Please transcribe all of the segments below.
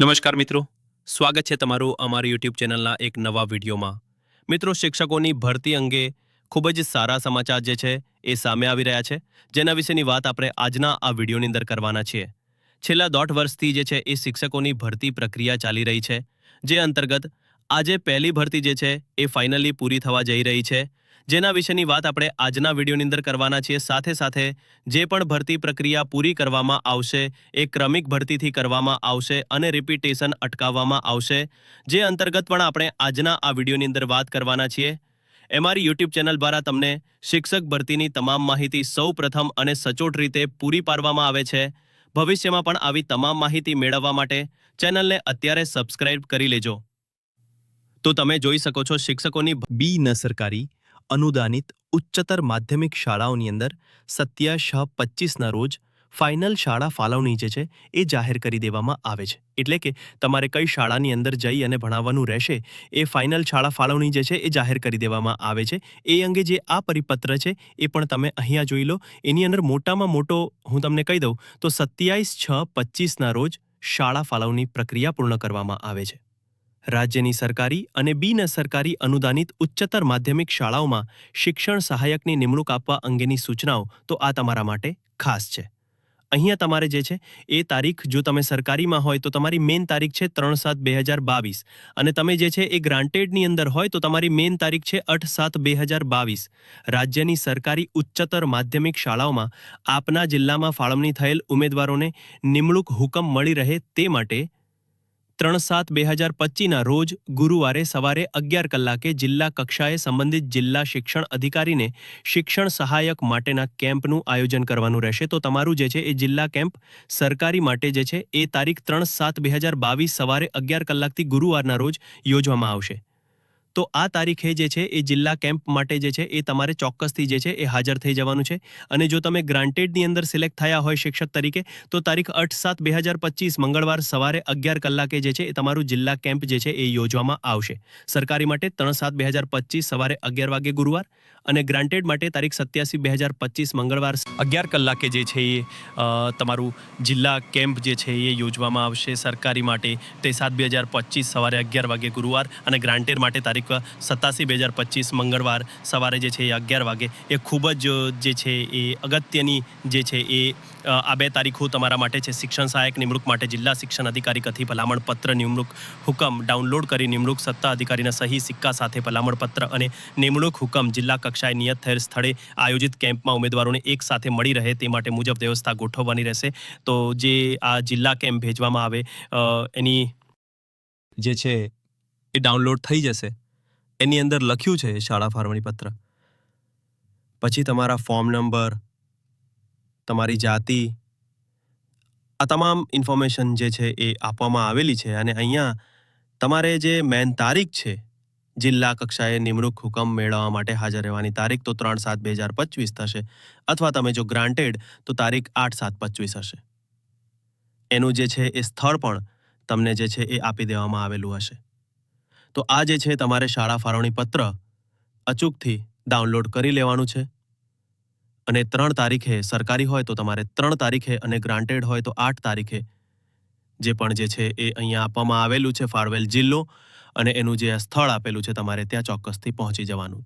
નમસ્કાર મિત્રો, સ્વાગત છે તમારું અમારી યુટ્યુબ ચેનલના એક નવા વિડીયોમાં. મિત્રો, શિક્ષકોની ભરતી અંગે ખૂબ જ સારા સમાચાર જે છે એ સામે આવી રહ્યા છે. જેના વિશેની વાત આપણે આજના આ વિડીયોની અંદર કરવાના છીએ. છેલ્લા દોઢ વર્ષથી જે છે એ શિક્ષકોની ભરતી પ્રક્રિયા ચાલી રહી છે. જે અંતર્ગત આજે પહેલી ભરતી જે છે એ ફાઇનલી પૂરી થવા જઈ રહી છે. જેના વિશેની વાત આપણે આજના વિડીયોની અંદર કરવાના છીએ. સાથે સાથે જે પણ ભરતી પ્રક્રિયા પૂરી કરવામાં આવશે, એ ક્રમિક ભરતીથી કરવામાં આવશે અને રિપીટેશન અટકાવવામાં આવશે. જે અંતર્ગત પણ આપણે આજના આ વિડીયોની અંદર વાત કરવાના છીએ. અમારી યુટ્યુબ ચેનલ દ્વારા તમને શિક્ષક ભરતીની તમામ માહિતી સૌ પ્રથમ અને સચોટ રીતે પૂરી પાડવામાં આવે છે. ભવિષ્યમાં પણ આવી તમામ માહિતી મેળવવા માટે ચેનલને અત્યારે સબસ્ક્રાઇબ કરી લેજો. તો તમે જોઈ શકો છો શિક્ષકોની બી ન સરકારી અનુદાનિત ઉચ્ચતર માધ્યમિક શાળાઓની અંદર સત્યા છ પચીસના રોજ ફાઇનલ શાળા ફાળવણી જે છે એ જાહેર કરી દેવામાં આવે છે. એટલે કે તમારે કઈ શાળાની અંદર જઈ અને ભણાવવાનું રહેશે એ ફાઇનલ શાળા ફાળવણી જે છે એ જાહેર કરી દેવામાં આવે છે. એ અંગે જે આ પરિપત્ર છે એ પણ તમે અહીંયા જોઈ લો. એની અંદર મોટામાં મોટો હું તમને કહી દઉં તો સત્યાવીસ છ પચીસના રોજ શાળા ફાળવણી પ્રક્રિયા પૂર્ણ કરવામાં આવે છે. રાજ્યની સરકારી અને બિન સરકારી અનુદાનિત ઉચ્ચતર માધ્યમિક શાળાઓમાં શિક્ષણ સહાયકની નિમણૂક આપવા અંગેની સૂચનાઓ તો આ તમારા માટે ખાસ છે. અહીંયા તમારે જે છે, એ તારીખ જો તમે સરકારીમાં હોય તો તમારી મેઇન તારીખ છે ત્રણ સાત બે હજાર બાવીસ અને તમે જે છે એ ગ્રાન્ટેડની અંદર હોય તો તમારી મેઇન તારીખ છે અઠ સાત બે હજાર બાવીસ. રાજ્યની સરકારી ઉચ્ચતર માધ્યમિક શાળાઓમાં આપના જિલ્લામાં ફાળવણી થયેલ ઉમેદવારોને નિમણૂક હુકમ મળી રહે તે માટે ત્રણ સાત બે હજાર પચીસના રોજ ગુરુવારે સવારે અગિયાર કલાકે જિલ્લા કક્ષાએ સંબંધિત જિલ્લા શિક્ષણ અધિકારીને શિક્ષણ સહાયક માટેના કેમ્પનું આયોજન કરવાનું રહેશે. તો તમારું જે છે એ જિલ્લા કેમ્પ સરકારી માટે જે છે એ તારીખ ત્રણ સાત બે હજાર બાવીસ સવારે અગિયાર કલાકથી ગુરુવારના રોજ યોજવામાં આવશે. તો આ તારીખે જે છે એ જિલ્લા કેમ્પ માટે જે છે એ તમારે ચોક્કસથી જે છે એ હાજર થઈ જવાનું છે. અને જો તમે ગ્રાન્ટેડની અંદર સિલેક્ટ થયા હોય શિક્ષક તરીકે, તો તારીખ અઠ સાત બે હજાર પચીસ મંગળવાર સવારે અગિયાર કલાકે જે છે એ તમારું જિલ્લા કેમ્પ જે છે એ યોજવામાં આવશે. સરકારી માટે ત્રણ સાત બે હજાર પચીસ સવારે અગિયાર વાગે ગુરુવાર અને ગ્રાન્ટેડ માટે તારીખ સત્યાસી બે હજાર પચીસ મંગળવાર અગિયાર કલાકે જે છે એ તમારું જિલ્લા કેમ્પ જે છે એ યોજવામાં આવશે સરકારી માટે. તે સાત બે હજાર પચીસ સવારે અગિયાર વાગે ગુરુવાર અને ગ્રાન્ટેડ માટે તારીખ સત્તાસી બે હજાર પચીસ મંગળવાર સવારે જે છે એ અગિયાર વાગે. એ ખૂબ જ જે છે એ અગત્યની જે છે એ આ બે તારીખો તમારા માટે છે. શિક્ષણ સહાયક નિમણૂક માટે જિલ્લા શિક્ષણ અધિકારી કથી ભલામણ પત્ર નિમણૂક હુકમ ડાઉનલોડ કરી નિમણૂક સત્તા અધિકારીના સહી સિક્કા સાથે ભલામણ પત્ર અને નિમણૂક હુકમ જિલ્લા કક્ષાએ નિયત થયેલ સ્થળે આયોજિત કેમ્પમાં ઉમેદવારોને એક સાથે મળી રહે તે માટે મુજબ વ્યવસ્થા ગોઠવવાની રહેશે. તો જે આ જિલ્લા કેમ્પ ભેજવામાં આવે એની જે છે એ ડાઉનલોડ થઈ જશે. એની અંદર લખ્યું છે શાળા ફાળવણી પત્ર. પછી તમારા ફોર્મ નંબર તમારી જાતિ, આ તમામ ઇન્ફોર્મેશન જે છે એ આપવામાં આવેલી છે અને અહીંયા તમારે જે મેન તારીખ છે, જિલ્લા કક્ષાએ નિમણૂક હુકમ મેળવવા માટે હાજર રહેવાની તારીખ તો ત્રણ સાત બે હજાર પચીસ થશે અથવા તમે જો ગ્રાન્ટેડ તો તારીખ આઠ સાત પચીસ હશે. એનું જે છે એ સ્થળ પણ તમને જે છે એ આપી દેવામાં આવેલું હશે. તો આ જે છે તમારે શાળા ફાળવણી પત્ર અચૂકથી ડાઉનલોડ કરી લેવાનું છે. અને ત્રણ તારીખે સરકારી હોય તો તમારે ત્રણ તારીખે અને ગ્રાન્ટેડ હોય તો આઠ તારીખે. જે પણ જે છે એ અહીંયા આપવામાં આવેલું છે ફાળવેલ જિલ્લો અને એનું જે સ્થળ આપેલું છે તમારે ત્યાં ચોક્કસથી પહોંચી જવાનું.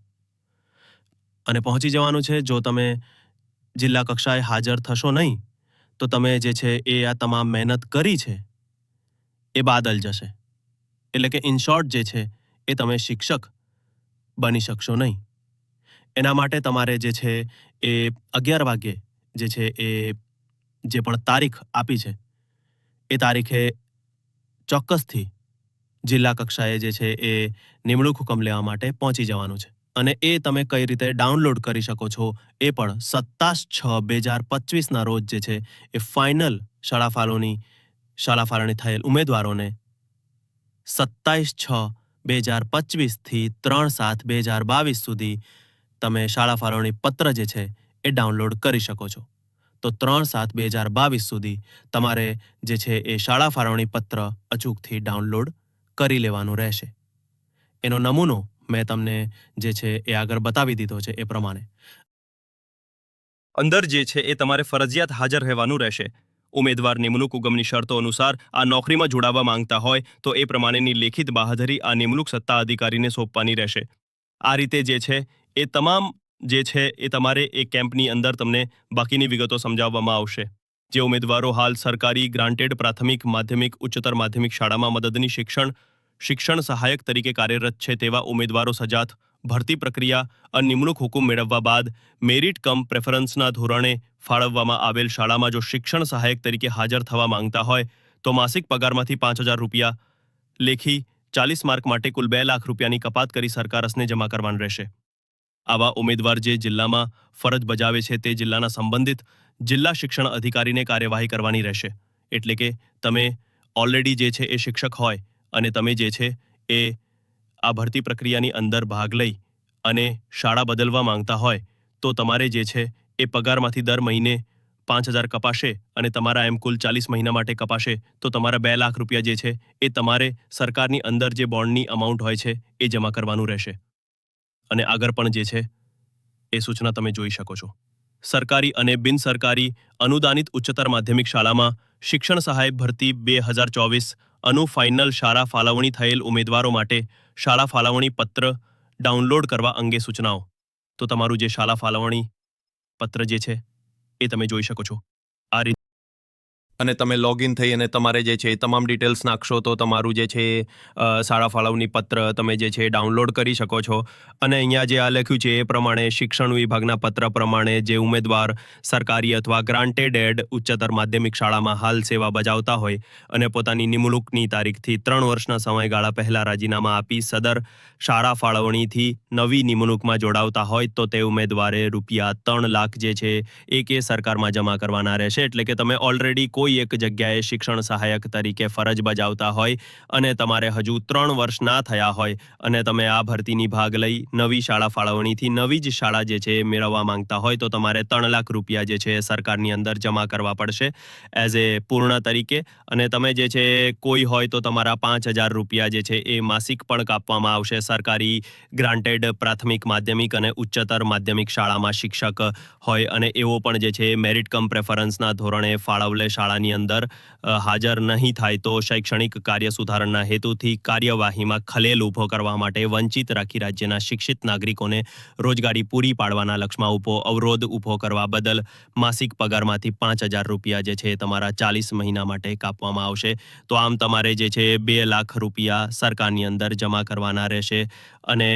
અને પહોંચી જવાનું છે જો તમે જિલ્લા કક્ષાએ હાજર થશો નહીં, તો તમે જે છે એ આ તમામ મહેનત કરી છે, એ બાદલ જશે. એટલે કે ઇન શોર્ટ જે છે એ તમે શિક્ષક બની શકશો નહીં. એના માટે તમારે જે છે એ અગિયાર વાગ્યે જે છે એ જે પણ તારીખ આપી છે, એ તારીખે ચોક્કસથી જિલ્લા કક્ષાએ જે છે એ નિમણૂક હુકમ લેવા માટે પહોંચી જવાનું છે. અને એ તમે કઈ રીતે ડાઉનલોડ કરી શકો છો એ પણ સત્તાસ છ બે હજાર પચીસના રોજ જે છે એ ફાઇનલ શાળા શાળાફાળણી થયેલ ઉમેદવારોને સત્તાવીસ છ બે હજાર પચીસથી ત્રણ સાત બે હજાર બાવીસ સુધી તમે શાળા ફાળવણી પત્ર જે છે એ ડાઉનલોડ કરી શકો છો. તો ત્રણ સાત બે હજાર બાવીસ સુધી તમારે જે છે એ શાળા ફાળવણી પત્ર અચૂકથી ડાઉનલોડ કરી લેવાનું રહેશે. એનો નમૂનો મેં તમને જે છે એ આગળ બતાવી દીધો છે એ પ્રમાણે. અંદર જે છે એ તમારે ફરજિયાત હાજર રહેવાનું રહેશે. ઉમેદવાર નિમણૂક ઉગમની શરતો અનુસાર આ નોકરીમાં જોડાવા માંગતા હોય તો એ પ્રમાણેની લેખિત બાહેધરી આ નિમણૂક સત્તા અધિકારીને સોંપવાની રહેશે. આ રીતે જે છે એ તમામ જે છે એ તમારે એ કેમ્પની અંદર તમને બાકીની વિગતો સમજાવવામાં આવશે. જે ઉમેદવારો હાલ સરકારી ગ્રાન્ટેડ પ્રાથમિક માધ્યમિક ઉચ્ચતર માધ્યમિક શાળામાં મદદની શિક્ષણ શિક્ષણ સહાયક તરીકે કાર્યરત છે તેવા ઉમેદવારો સજાત ભરતી પ્રક્રિયા અને નિમણૂક હુકુમ મેળવવા બાદ મેરિટ કમ પ્રેફરન્સના ધોરણે ફાળવવામાં આવેલ શાળામાં જો શિક્ષણ સહાયક તરીકે હાજર થવા માંગતા હોય, તો માસિક પગારમાંથી પાંચ હજાર રૂપિયા લેખી ચાલીસ માર્ક માટે કુલ બે લાખ રૂપિયાની કપાત કરી સરકારસને જમા કરવાનું રહેશે. આવા ઉમેદવાર જે જિલ્લામાં ફરજ બજાવે છે તે જિલ્લાના સંબંધિત જિલ્લા શિક્ષણ અધિકારીને કાર્યવાહી કરવાની રહેશે. એટલે કે તમે ઓલરેડી જે છે એ શિક્ષક હોય અને તમે જે છે એ આ ભરતી પ્રક્રિયાની અંદર ભાગ લઈ અને શાળા બદલવા માંગતા હોય તો તમારે જે છે એ પગારમાંથી દર મહિને પાંચ હજાર કપાશે અને તમારા એમ કુલ ચાલીસ મહિના માટે કપાશે. તો તમારા બે લાખ રૂપિયા જે છે એ તમારે સરકારની અંદર જે બોન્ડની અમાઉન્ટ હોય છે એ જમા કરવાનું રહેશે. અને આગળ પણ જે છે, એ સૂચના તમે જોઈ શકો છો. સરકારી અને બિન સરકારી અનુદાનિત ઉચ્ચતર માધ્યમિક શાળામાં શિક્ષણ સહાય ભરતી બે હજાર ચોવીસ અનુ ફાઇનલ શાળા ફાળવણી થયેલ ઉમેદવારો માટે શાળા ફાળવણી પત્ર ડાઉનલોડ કરવા અંગે સૂચનાઓ. તો તમારું જે શાળા ફાળવણી પત્ર જે છે, એ તમે જોઈ શકો છો. અને તમે લોગિન થઈ અને તમારે જે છે એ તમામ ડિટેલ્સ નાખશો તો તમારું જે છે શાળા ફાળવણી પત્ર તમે જે છે ડાઉનલોડ કરી શકો છો. અને અહીંયા જે આ લખ્યું છે એ પ્રમાણે શિક્ષણ વિભાગના પત્ર પ્રમાણે જે ઉમેદવાર સરકારી અથવા ગ્રાન્ટેડ એડ ઉચ્ચતર માધ્યમિક શાળામાં હાલ સેવા બજાવતા હોય અને પોતાની નિમણૂકની તારીખથી ત્રણ વર્ષના સમયગાળા પહેલાં રાજીનામા આપી સદર શાળા ફાળવણીથી નવી નિમણૂકમાં જોડાવતા હોય તો તે ઉમેદવારે રૂપિયા ત્રણ લાખ જે છે એ કે સરકારમાં જમા કરવાના રહેશે. એટલે કે તમે ઓલરેડી કોઈ એક જગ્યાએ શિક્ષણ સહાયક તરીકે ફરજ બજાવતા હોય અને તમારે હજુ ત્રણ વર્ષ ના થયા હોય અને તમે આ ભરતીની ભાગ લઈ નવી શાળા ફાળવણીથી નવી જ શાળા જે છે એ મેળવવા માંગતા હોય તો તમારે ત્રણ લાખ રૂપિયા જે છે એ સરકારની અંદર જમા કરવા પડશે એઝ એ પૂર્ણ તરીકે. અને તમે જે છે કોઈ હોય તો તમારા પાંચ હજાર રૂપિયા જે છે એ માસિક પણ કાપવામાં આવશે. સરકારી ગ્રાન્ટેડ પ્રાથમિક, માધ્યમિક અને ઉચ્ચતર માધ્યમિક શાળામાં શિક્ષક હોય અને એવો પણ જે છે મેરિટ કમ પ્રેફરન્સના ધોરણે ફાળવલે શાળાની અંદર હાજર નહીં થાય તો શૈક્ષણિક કાર્ય સુધારણના હેતુથી કાર્યવાહીમાં ખલેલ ઊભો કરવા માટે વંચિત રાખી રાજ્યના શિક્ષિત નાગરિકોને રોજગારી પૂરી પાડવાના લક્ષ્યમાં ઊભો અવરોધ ઊભો કરવા બદલ માસિક પગારમાંથી પાંચ હજાર રૂપિયા જે છે તમારા ચાલીસ મહિના માટે કાપવામાં આવશે. તો આમ તમારે જે છે બે લાખ રૂપિયા સરકારની અંદર જમા કરવાના રહેશે અને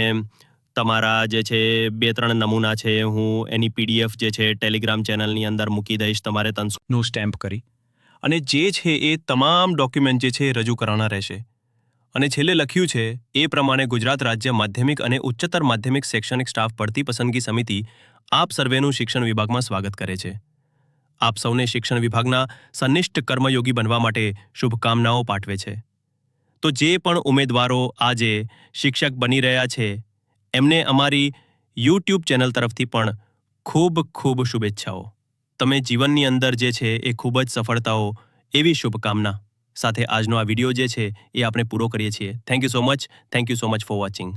તમારા જે છે બે ત્રણ નમૂના છે હું એની પીડીએફ જે છે ટેલિગ્રામ ચેનલની અંદર મૂકી દઈશ. તમારે તન સ્ટેમ્પ કરી. અને જે છે એ તમામ ડોક્યુમેન્ટ જે છે રજૂ કરવાના રહેશે. અને છેલ્લે લખ્યું છે, એ પ્રમાણે ગુજરાત રાજ્ય માધ્યમિક અને ઉચ્ચતર માધ્યમિક શૈક્ષણિક સ્ટાફ પડતી પસંદગી સમિતિ આપ સર્વેનું શિક્ષણ વિભાગમાં સ્વાગત કરે છે. આપ સૌને શિક્ષણ વિભાગના સનિષ્ઠ કર્મયોગી બનવા માટે શુભકામનાઓ પાઠવે છે. તો જે પણ ઉમેદવારો આજે શિક્ષક બની રહ્યા છે, એમને અમારી યુટ્યુબ ચેનલ તરફથી પણ ખૂબ ખૂબ શુભેચ્છાઓ. તમે જીવનની અંદર જે છે એ ખૂબ જ સફળતાઓ, એવી શુભકામના સાથે આજનો આ વીડિયો જે છે એ આપણે પૂરો કરીએ છીએ. Thank you so much thank you so much for watching